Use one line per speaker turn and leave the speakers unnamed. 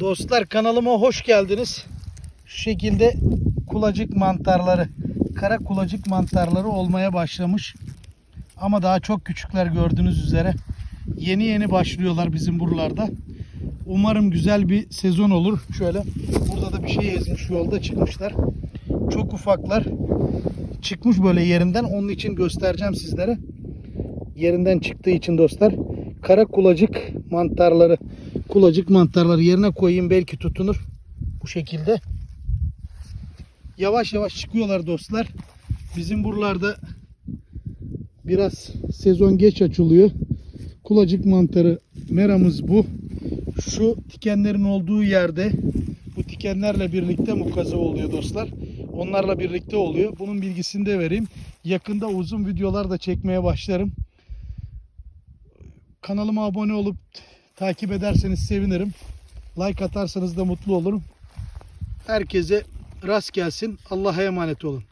Dostlar kanalıma hoş geldiniz. Şu şekilde kulacık mantarları, kara kulacık mantarları olmaya başlamış. Ama daha çok küçükler gördüğünüz üzere. Yeni yeni başlıyorlar bizim buralarda. Umarım güzel bir sezon olur. Şöyle burada da bir şey ezmiş yolda çıkmışlar. Çok ufaklar. Çıkmış böyle yerinden. Onun için göstereceğim sizlere. Yerinden çıktığı için dostlar. Kara kulacık mantarları. Kulacık mantarları yerine koyayım belki tutunur. Bu şekilde. Yavaş yavaş çıkıyorlar dostlar. Bizim buralarda biraz sezon geç açılıyor. Kulacık mantarı meramız bu. Şu dikenlerin olduğu yerde bu dikenlerle birlikte mukaza oluyor dostlar. Onlarla birlikte oluyor. Bunun bilgisini de vereyim. Yakında uzun videolar da çekmeye başlarım. Kanalıma abone olup takip ederseniz sevinirim. Like atarsanız da mutlu olurum. Herkese rast gelsin. Allah'a emanet olun.